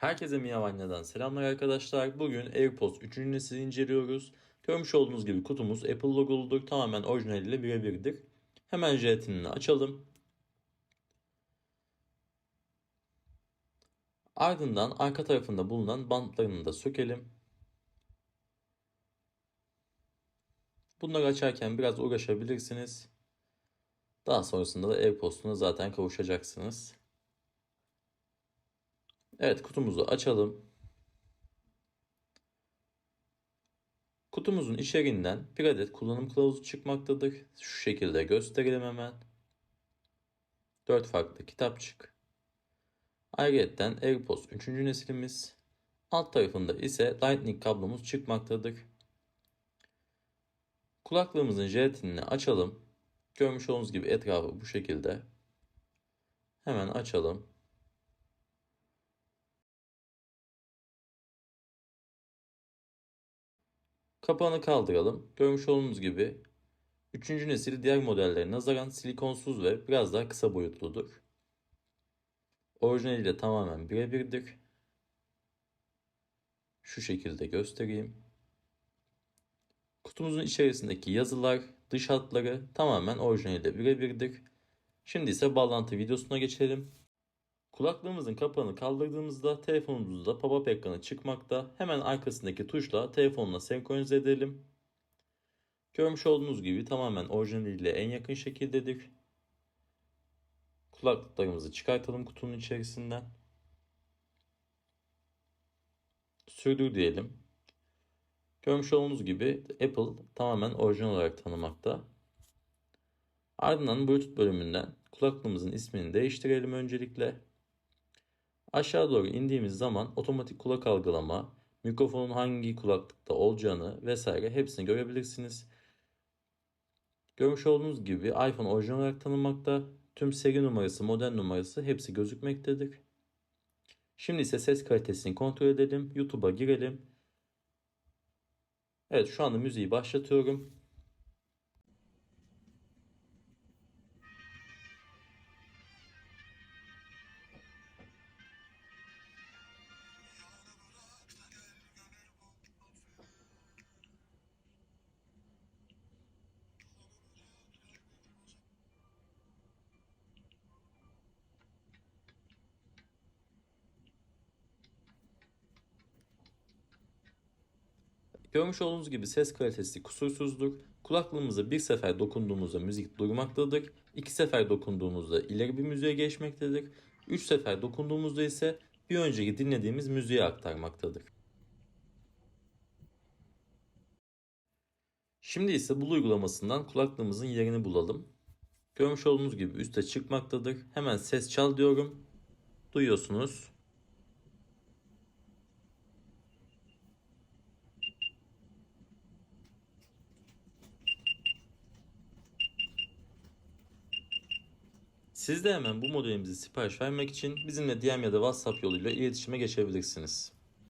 Herkese Miyavanya'dan selamlar arkadaşlar. Bugün AirPods 3. nesil inceliyoruz. Görmüş olduğunuz gibi kutumuz Apple logoludur. Tamamen orijinaliyle birebirdir. Hemen jelatinini açalım. Ardından arka tarafında bulunan bantlarını da sökelim. Bunları açarken biraz uğraşabilirsiniz. Daha sonrasında da AirPods'una zaten kavuşacaksınız. Evet kutumuzu açalım. Kutumuzun içeriğinden bir adet kullanım kılavuzu çıkmaktadır. Şu şekilde gösterelim hemen. 4 farklı kitapçık. Ayrıca AirPods 3. nesilimiz. Alt tarafında ise Lightning kablomuz çıkmaktadır. Kulaklığımızın jelatinini açalım. Görmüş olduğunuz gibi etrafı bu şekilde. Hemen açalım. Kapağını kaldıralım. Görmüş olduğunuz gibi 3. nesil diğer modellerine nazaran silikonsuz ve biraz daha kısa boyutludur. Orijinaliyle tamamen birebirdir. Şu şekilde göstereyim. Kutumuzun içerisindeki yazılar, dış hatları tamamen orijinaliyle birebirdir. Şimdi ise bağlantı videosuna geçelim. Kulaklığımızın kapağını kaldırdığımızda telefonumuzda pop-up ekranı çıkmakta. Hemen arkasındaki tuşla telefonla senkronize edelim. Görmüş olduğunuz gibi tamamen orijinaliyle en yakın şekildedir. Kulaklıklarımızı çıkartalım kutunun içerisinden. Sürdür diyelim. Görmüş olduğunuz gibi Apple tamamen orijinal olarak tanımakta. Ardından Bluetooth bölümünden kulaklığımızın ismini değiştirelim öncelikle. Aşağı doğru indiğimiz zaman otomatik kulak algılama, mikrofonun hangi kulaklıkta olacağını vesaire hepsini görebilirsiniz. Görmüş olduğunuz gibi iPhone orijinal olarak tanınmakta. Tüm seri numarası, model numarası hepsi gözükmektedir. Şimdi ise ses kalitesini kontrol edelim. YouTube'a girelim. Evet şu anda müziği başlatıyorum. Görmüş olduğunuz gibi ses kalitesi kusursuzdur. Kulaklığımıza bir sefer dokunduğumuzda müzik durmaktadır. İki sefer dokunduğumuzda ileri bir müziğe geçmektedir. Üç sefer dokunduğumuzda ise bir önceki dinlediğimiz müziğe aktarmaktadır. Şimdi ise bul uygulamasından kulaklığımızın yerini bulalım. Görmüş olduğunuz gibi üste çıkmaktadır. Hemen ses çal diyorum. Duyuyorsunuz. Siz de hemen bu modelimizi sipariş vermek için bizimle DM ya da WhatsApp yoluyla iletişime geçebilirsiniz.